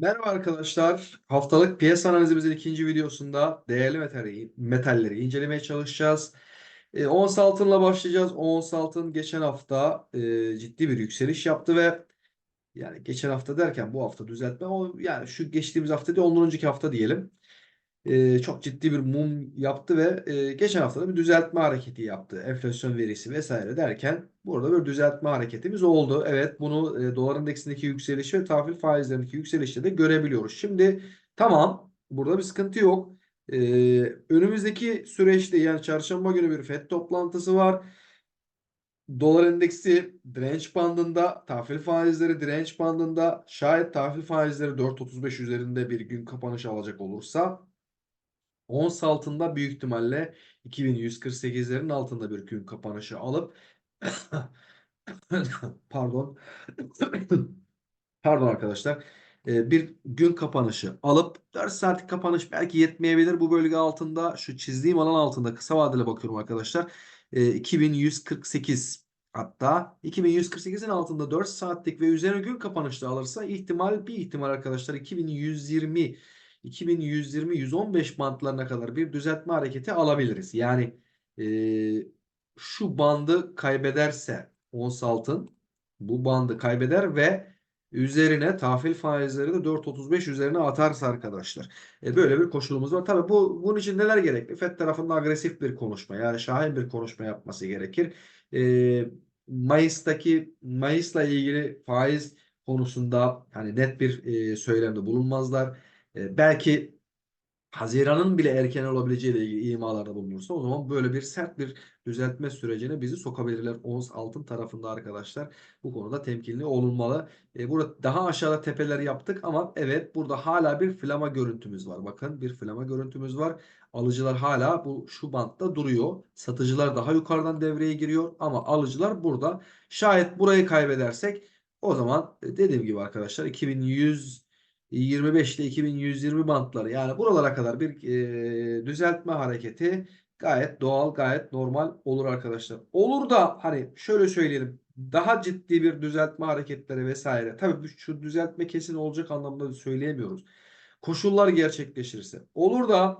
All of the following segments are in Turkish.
Merhaba arkadaşlar. Haftalık piyasa analizimizin ikinci videosunda değerli metalleri, metalleri incelemeye çalışacağız. E, ons altınla başlayacağız. Ons altın geçen hafta e, ciddi bir yükseliş yaptı ve yani geçen hafta derken bu hafta düzeltme o yani şu geçtiğimiz hafta değil ondan önceki hafta diyelim. E, çok ciddi bir mum yaptı ve e, geçen hafta da bir düzeltme hareketi yaptı. Enflasyon verisi vesaire derken burada bir düzeltme hareketimiz oldu. Evet bunu e, dolar endeksindeki yükseliş ve tahvil faizlerindeki yükselişte de görebiliyoruz. Şimdi tamam burada bir sıkıntı yok. E, önümüzdeki süreçte yani çarşamba günü bir FED toplantısı var. Dolar endeksi direnç bandında, tahvil faizleri direnç bandında. Şayet tahvil faizleri 4.35 üzerinde bir gün kapanış alacak olursa Ons altında büyük ihtimalle 2148'lerin altında bir gün kapanışı alıp pardon. Pardon arkadaşlar. Ee, bir gün kapanışı alıp 4 saatlik kapanış belki yetmeyebilir bu bölge altında. Şu çizdiğim alan altında kısa vadeli bakıyorum arkadaşlar. Ee, 2148 hatta 2148'in altında 4 saatlik ve üzerine gün kapanışta alırsa ihtimal bir ihtimal arkadaşlar 2120 2120-115 bantlarına kadar bir düzeltme hareketi alabiliriz. Yani e, şu bandı kaybederse ons altın bu bandı kaybeder ve üzerine tahvil faizleri de 4.35 üzerine atarsa arkadaşlar. E, böyle bir koşulumuz var. Tabii bu bunun için neler gerekli? FED tarafında agresif bir konuşma yani şahin bir konuşma yapması gerekir. E, Mayıs'taki Mayıs'la ilgili faiz konusunda hani net bir e, söylemde bulunmazlar. E, belki Haziran'ın bile erken olabileceği ile ilgili imalarda bulunursa o zaman böyle bir sert bir düzeltme sürecine bizi sokabilirler. Ons altın tarafında arkadaşlar bu konuda temkinli olunmalı. E, burada daha aşağıda tepeler yaptık ama evet burada hala bir flama görüntümüz var. Bakın bir flama görüntümüz var. Alıcılar hala bu şu bantta duruyor. Satıcılar daha yukarıdan devreye giriyor ama alıcılar burada. Şayet burayı kaybedersek o zaman e, dediğim gibi arkadaşlar 2100 25 ile 2120 bantları yani buralara kadar bir e, düzeltme hareketi gayet doğal gayet normal olur arkadaşlar. Olur da hani şöyle söyleyelim daha ciddi bir düzeltme hareketleri vesaire tabii şu düzeltme kesin olacak anlamda söyleyemiyoruz. Koşullar gerçekleşirse olur da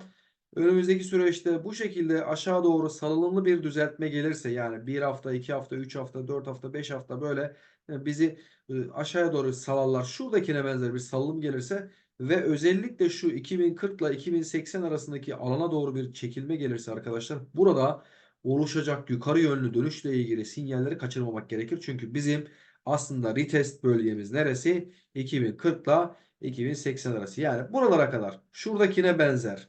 önümüzdeki süreçte bu şekilde aşağı doğru salınımlı bir düzeltme gelirse yani bir hafta, iki hafta, üç hafta, dört hafta, beş hafta böyle e, bizi e, aşağıya doğru salarlar. Şuradakine benzer bir salınım gelirse ve özellikle şu 2040 ile 2080 arasındaki alana doğru bir çekilme gelirse arkadaşlar burada oluşacak yukarı yönlü dönüşle ilgili sinyalleri kaçırmamak gerekir. Çünkü bizim aslında retest bölgemiz neresi? 2040 ile 2080 arası. Yani buralara kadar şuradakine benzer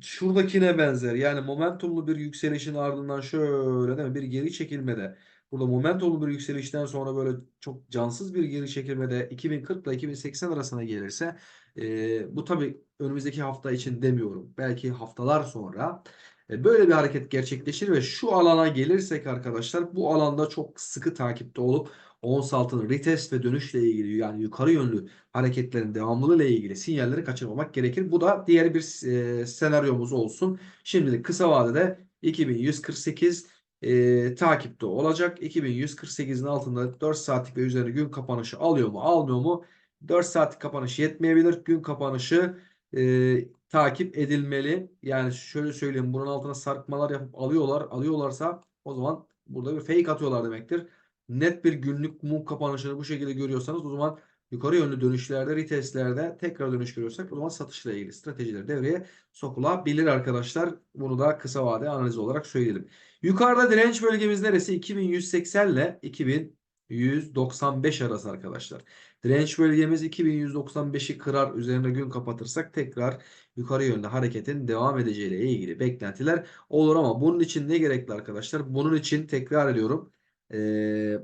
şuradakine benzer. Yani momentumlu bir yükselişin ardından şöyle değil mi? Bir geri çekilmede. Burada momentumlu bir yükselişten sonra böyle çok cansız bir geri çekilmede 2040 ile 2080 arasına gelirse e, bu tabii önümüzdeki hafta için demiyorum. Belki haftalar sonra e, böyle bir hareket gerçekleşir ve şu alana gelirsek arkadaşlar bu alanda çok sıkı takipte olup ons altının retest ve dönüşle ilgili yani yukarı yönlü hareketlerin devamlılığı ile ilgili sinyalleri kaçırmamak gerekir. Bu da diğer bir e, senaryomuz olsun. Şimdilik kısa vadede 2148 e, takipte olacak. 2148'in altında 4 saatlik ve üzerine gün kapanışı alıyor mu almıyor mu? 4 saatlik kapanış yetmeyebilir. Gün kapanışı e, takip edilmeli. Yani şöyle söyleyeyim bunun altına sarkmalar yapıp alıyorlar. Alıyorlarsa o zaman burada bir fake atıyorlar demektir. Net bir günlük mum kapanışını bu şekilde görüyorsanız o zaman yukarı yönlü dönüşlerde, retestlerde tekrar dönüş görüyorsak o zaman satışla ilgili stratejiler devreye sokulabilir arkadaşlar. Bunu da kısa vade analiz olarak söyleyelim. Yukarıda direnç bölgemiz neresi? 2180 ile 2195 arası arkadaşlar. Direnç bölgemiz 2195'i kırar üzerine gün kapatırsak tekrar yukarı yönde hareketin devam edeceğiyle ilgili beklentiler olur ama bunun için ne gerekli arkadaşlar? Bunun için tekrar ediyorum. Ee,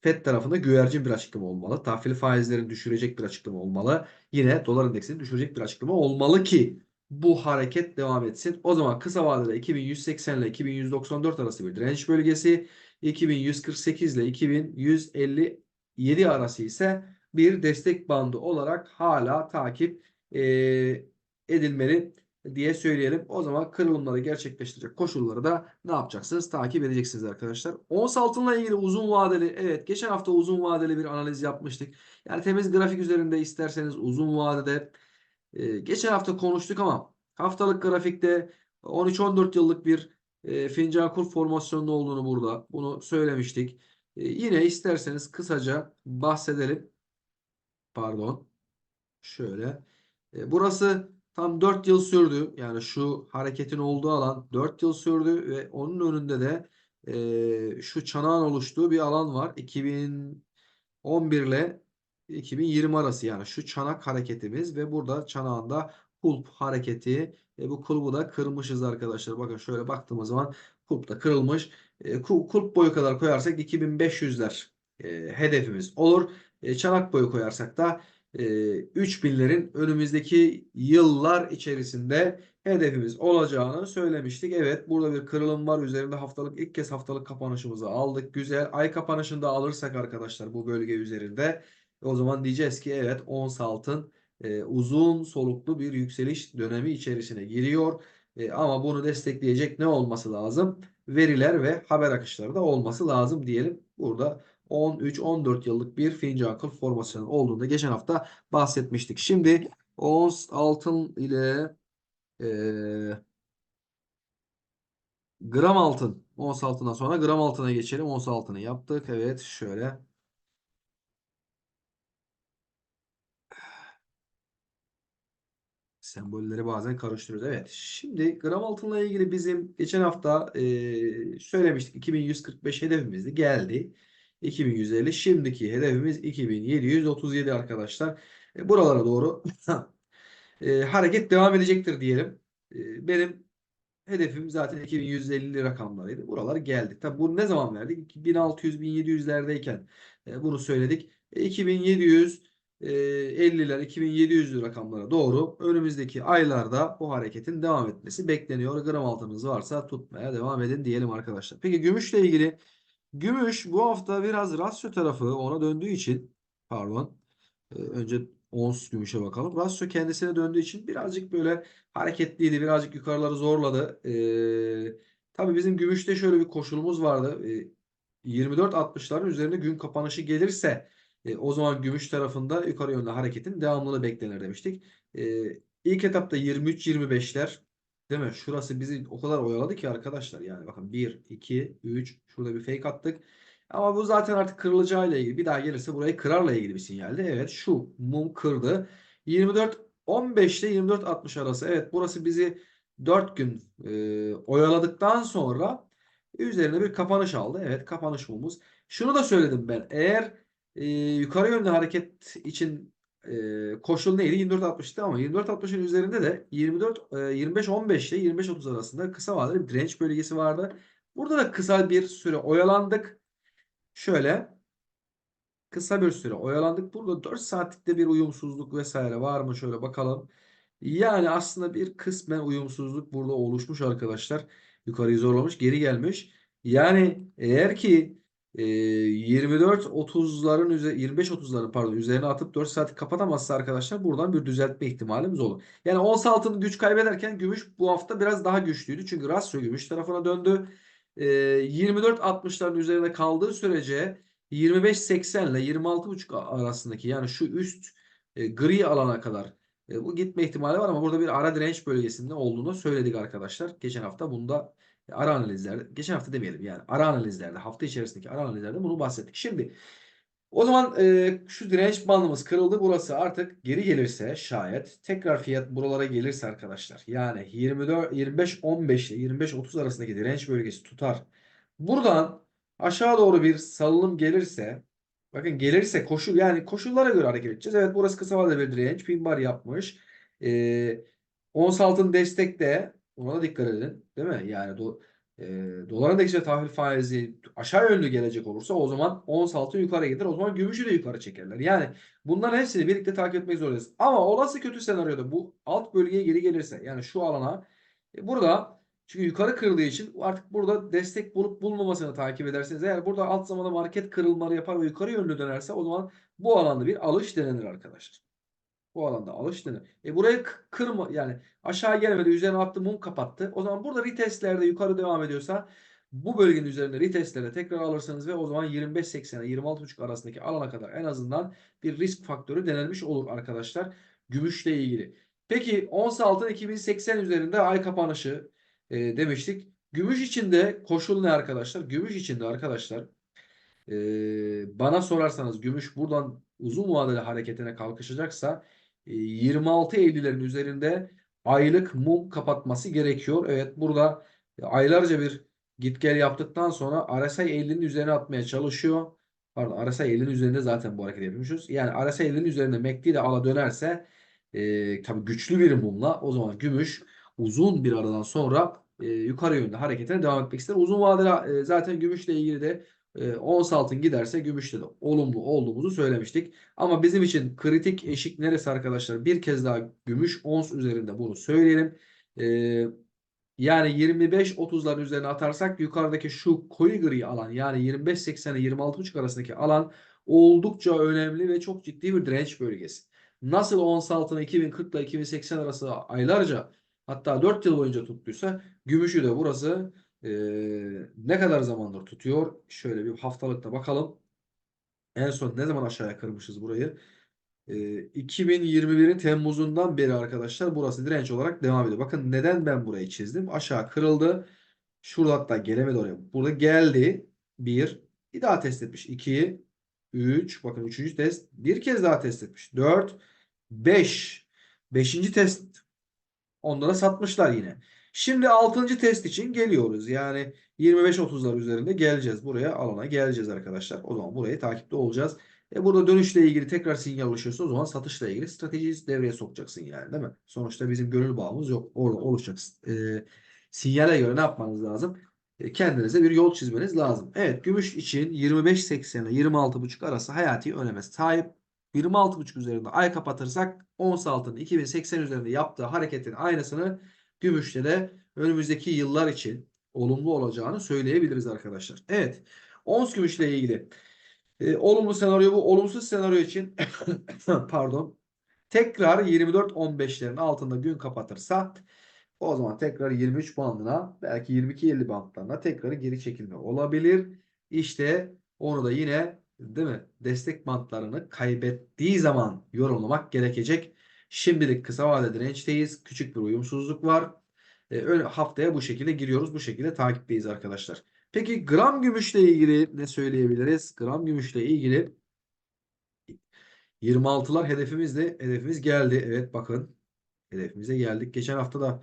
FED tarafında güvercin bir açıklama olmalı. Tahvil faizlerini düşürecek bir açıklama olmalı. Yine dolar endeksini düşürecek bir açıklama olmalı ki bu hareket devam etsin. O zaman kısa vadede 2180 ile 2194 arası bir direnç bölgesi, 2148 ile 2157 arası ise bir destek bandı olarak hala takip e, edilmeli. Diye söyleyelim. O zaman kırılımları gerçekleştirecek koşulları da ne yapacaksınız? Takip edeceksiniz arkadaşlar. Ons altınla ilgili uzun vadeli evet geçen hafta uzun vadeli bir analiz yapmıştık. Yani temiz grafik üzerinde isterseniz uzun vadede e, geçen hafta konuştuk ama haftalık grafikte 13-14 yıllık bir e, fincan kur formasyonunda olduğunu burada bunu söylemiştik. E, yine isterseniz kısaca bahsedelim. Pardon. Şöyle. E, burası tam 4 yıl sürdü. Yani şu hareketin olduğu alan 4 yıl sürdü ve onun önünde de e, şu çanağın oluştuğu bir alan var. 2011 ile 2020 arası yani şu çanak hareketimiz ve burada çanağında kulp hareketi. E, bu kulbu da kırmışız arkadaşlar. Bakın şöyle baktığımız zaman kulp da kırılmış. E, kul- kulp boyu kadar koyarsak 2500'ler e, hedefimiz olur. E, çanak boyu koyarsak da e, 3000'lerin önümüzdeki yıllar içerisinde hedefimiz olacağını söylemiştik. Evet burada bir kırılım var. Üzerinde haftalık ilk kez haftalık kapanışımızı aldık. Güzel. Ay kapanışını da alırsak arkadaşlar bu bölge üzerinde o zaman diyeceğiz ki evet ons altın e, uzun soluklu bir yükseliş dönemi içerisine giriyor. E, ama bunu destekleyecek ne olması lazım? Veriler ve haber akışları da olması lazım diyelim. Burada 13-14 yıllık bir fincan kıl formasyonu olduğunda geçen hafta bahsetmiştik. Şimdi ons altın ile e, gram altın. Ons altından sonra gram altına geçelim. Ons altını yaptık. Evet şöyle. Sembolleri bazen karıştırıyoruz. Evet. Şimdi gram altınla ilgili bizim geçen hafta e, söylemiştik. 2145 hedefimizdi. Geldi. 2150. Şimdiki hedefimiz 2737 arkadaşlar. E, buralara doğru e, hareket devam edecektir diyelim. E, benim hedefim zaten 2150 rakamlarıydı. Buralar geldi. Tabi bunu ne zaman verdik? 1600-1700'lerdeyken e, bunu söyledik. E, 2700 50'ler 2700 rakamlara doğru önümüzdeki aylarda bu hareketin devam etmesi bekleniyor. Gram altınız varsa tutmaya devam edin diyelim arkadaşlar. Peki gümüşle ilgili gümüş bu hafta biraz rasyo tarafı ona döndüğü için pardon e, önce ons gümüşe bakalım. Rasyo kendisine döndüğü için birazcık böyle hareketliydi. Birazcık yukarıları zorladı. Ee, tabii bizim gümüşte şöyle bir koşulumuz vardı. Ee, 24.60'ların üzerine gün kapanışı gelirse e, o zaman gümüş tarafında yukarı yönlü hareketin devamlılığı beklenir demiştik. E, ilk etapta 23-25'ler değil mi? Şurası bizi o kadar oyaladı ki arkadaşlar. Yani bakın 1, 2, 3 şurada bir fake attık. Ama bu zaten artık kırılacağıyla ilgili. Bir daha gelirse burayı kırarla ilgili bir sinyaldi. Evet şu mum kırdı. 24 15 ile 24 60 arası. Evet burası bizi 4 gün e, oyaladıktan sonra üzerine bir kapanış aldı. Evet kapanış mumumuz. Şunu da söyledim ben. Eğer e, yukarı yönlü hareket için e, koşul neydi? 24.60'tı ama 24.60'ın üzerinde de 24 e, 25-15 ile 25-30 arasında kısa vadeli bir direnç bölgesi vardı. Burada da kısa bir süre oyalandık. Şöyle kısa bir süre oyalandık. Burada 4 saatlikte bir uyumsuzluk vesaire var mı? Şöyle bakalım. Yani aslında bir kısmen uyumsuzluk burada oluşmuş arkadaşlar. Yukarıyı zorlamış, geri gelmiş. Yani eğer ki e, 24 30'ların üzerine 25 30'ların pardon üzerine atıp 4 saati kapatamazsa arkadaşlar buradan bir düzeltme ihtimalimiz olur. Yani ons altın güç kaybederken gümüş bu hafta biraz daha güçlüydü. Çünkü rasyo gümüş tarafına döndü. E, 24 60'ların üzerine kaldığı sürece 25 80 ile 26.5 arasındaki yani şu üst e, gri alana kadar e, bu gitme ihtimali var ama burada bir ara direnç bölgesinde olduğunu söyledik arkadaşlar. Geçen hafta bunda ara analizlerde, geçen hafta demeyelim yani ara analizlerde, hafta içerisindeki ara analizlerde bunu bahsettik. Şimdi o zaman e, şu direnç bandımız kırıldı. Burası artık geri gelirse şayet tekrar fiyat buralara gelirse arkadaşlar. Yani 24 25 15 ile 25 30 arasındaki direnç bölgesi tutar. Buradan aşağı doğru bir salınım gelirse bakın gelirse koşul yani koşullara göre hareket edeceğiz. Evet burası kısa vadeli bir direnç. Pin bar yapmış. E, ons altın destekte ona da dikkat edin. Değil mi? Yani do, e, dolar endeksine tahvil faizi aşağı yönlü gelecek olursa o zaman ons altın yukarı gider. O zaman gümüşü de yukarı çekerler. Yani bunların hepsini birlikte takip etmek zorundayız. Ama olası kötü senaryoda bu alt bölgeye geri gelirse yani şu alana e, burada çünkü yukarı kırıldığı için artık burada destek bulup bulmamasını takip ederseniz eğer burada alt zamanda market kırılmaları yapar ve yukarı yönlü dönerse o zaman bu alanda bir alış denenir arkadaşlar. Bu alanda alış denir. E burayı kırma yani aşağı gelmedi üzerine attı mum kapattı. O zaman burada retestlerde yukarı devam ediyorsa bu bölgenin üzerinde retestlere tekrar alırsınız ve o zaman 25.80'e 26.5 arasındaki alana kadar en azından bir risk faktörü denenmiş olur arkadaşlar. Gümüşle ilgili. Peki ons altın 2080 üzerinde ay kapanışı e, demiştik. Gümüş içinde koşul ne arkadaşlar? Gümüş içinde arkadaşlar ee, bana sorarsanız gümüş buradan uzun vadeli hareketine kalkışacaksa e, 26 Eylül'lerin üzerinde aylık mum kapatması gerekiyor. Evet burada aylarca bir git gel yaptıktan sonra RSI 50'nin üzerine atmaya çalışıyor. Pardon RSI 50'nin üzerinde zaten bu hareket yapıyormuşuz. Yani RSI 50'nin üzerinde MACD de ala dönerse e, tabii güçlü bir mumla o zaman gümüş uzun bir aradan sonra e, yukarı yönde hareketine devam etmek ister. Uzun vadeli e, zaten gümüşle ilgili de e, ons altın giderse gümüşte de olumlu olduğumuzu söylemiştik. Ama bizim için kritik eşik neresi arkadaşlar? Bir kez daha gümüş ons üzerinde bunu söyleyelim. E, yani 25-30'ların üzerine atarsak yukarıdaki şu koyu gri alan yani 25-80'e 26.5 arasındaki alan oldukça önemli ve çok ciddi bir direnç bölgesi. Nasıl ons altını 2040 ile 2080 arası aylarca hatta 4 yıl boyunca tuttuysa gümüşü de burası e, ne kadar zamandır tutuyor? Şöyle bir haftalıkta bakalım. En son ne zaman aşağıya kırmışız burayı? E, 2021'in Temmuz'undan beri arkadaşlar burası direnç olarak devam ediyor. Bakın neden ben burayı çizdim? Aşağı kırıldı. Şurada hatta gelemedi oraya. Burada geldi. Bir. Bir daha test etmiş. 2. 3. Bakın üçüncü test. Bir kez daha test etmiş. 4. 5. Beşinci test. Onlara satmışlar yine. Şimdi 6. test için geliyoruz. Yani 25-30'lar üzerinde geleceğiz. Buraya alana geleceğiz arkadaşlar. O zaman burayı takipte olacağız. E burada dönüşle ilgili tekrar sinyal oluşuyorsa o zaman satışla ilgili stratejiyi devreye sokacaksın yani değil mi? Sonuçta bizim gönül bağımız yok. Orada oluşacak. E, sinyale göre ne yapmanız lazım? E, kendinize bir yol çizmeniz lazım. Evet gümüş için 25.80 ile 26.5 arası hayati öneme sahip. 26.5 üzerinde ay kapatırsak ons altın 2080 üzerinde yaptığı hareketin aynısını gümüşte de önümüzdeki yıllar için olumlu olacağını söyleyebiliriz arkadaşlar. Evet. Ons gümüşle ilgili e, olumlu senaryo bu. Olumsuz senaryo için pardon tekrar 24-15'lerin altında gün kapatırsa o zaman tekrar 23 bandına belki 22-50 bandlarına tekrar geri çekilme olabilir. İşte onu da yine değil mi destek bantlarını kaybettiği zaman yorumlamak gerekecek. Şimdilik kısa vadede dirençteyiz. Küçük bir uyumsuzluk var. E, öyle haftaya bu şekilde giriyoruz. Bu şekilde takipteyiz arkadaşlar. Peki gram gümüşle ilgili ne söyleyebiliriz? Gram gümüşle ilgili 26'lar hedefimizde hedefimiz geldi. Evet bakın hedefimize geldik. Geçen hafta da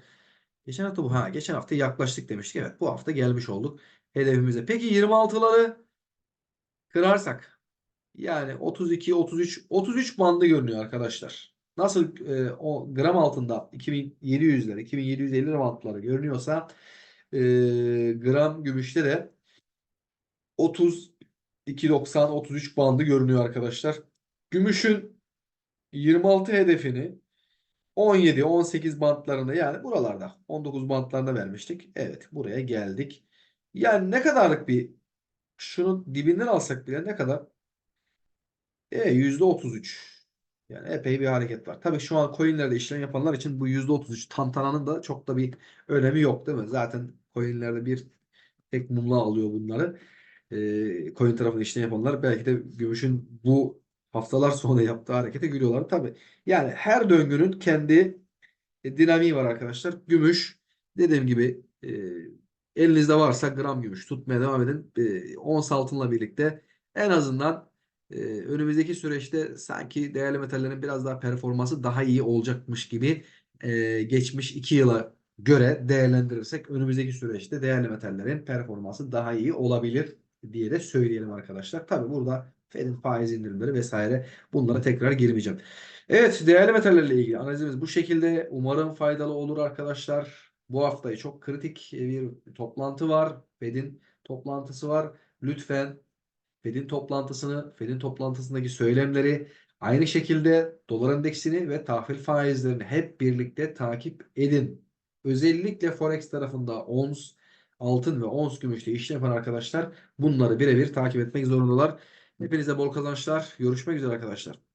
geçen hafta bu ha geçen hafta yaklaştık demiştik. Evet bu hafta gelmiş olduk hedefimize. Peki 26'ları kırarsak yani 32 33 33 bandı görünüyor arkadaşlar. Nasıl e, o gram altında 2700'ler 2750 bantları görünüyorsa e, gram gümüşte de 32.90 33 bandı görünüyor arkadaşlar. Gümüşün 26 hedefini 17 18 bantlarında yani buralarda 19 bantlarında vermiştik. Evet buraya geldik. Yani ne kadarlık bir şunun dibinden alsak bile ne kadar? E %33. Yani epey bir hareket var. Tabii şu an coinlerde işlem yapanlar için bu %33 tantananın da çok da bir önemi yok değil mi? Zaten coinlerde bir tek mumla alıyor bunları. E, coin tarafında işlem yapanlar belki de gümüşün bu haftalar sonra yaptığı harekete gülüyorlar. Tabii yani her döngünün kendi e, dinamiği var arkadaşlar. Gümüş dediğim gibi e, elinizde varsa gram gümüş tutmaya devam edin. E, ons altınla birlikte en azından e, önümüzdeki süreçte sanki değerli metallerin biraz daha performansı daha iyi olacakmış gibi e, geçmiş iki yıla göre değerlendirirsek önümüzdeki süreçte değerli metallerin performansı daha iyi olabilir diye de söyleyelim arkadaşlar. Tabi burada Fed'in faiz indirimleri vesaire bunlara tekrar girmeyeceğim. Evet değerli metallerle ilgili analizimiz bu şekilde. Umarım faydalı olur arkadaşlar. Bu haftayı çok kritik bir toplantı var. Fed'in toplantısı var. Lütfen Fed'in toplantısını, Fed'in toplantısındaki söylemleri aynı şekilde dolar endeksini ve tahvil faizlerini hep birlikte takip edin. Özellikle Forex tarafında ons, altın ve ons gümüşte işlem yapan arkadaşlar bunları birebir takip etmek zorundalar. Hepinize bol kazançlar. Görüşmek üzere arkadaşlar.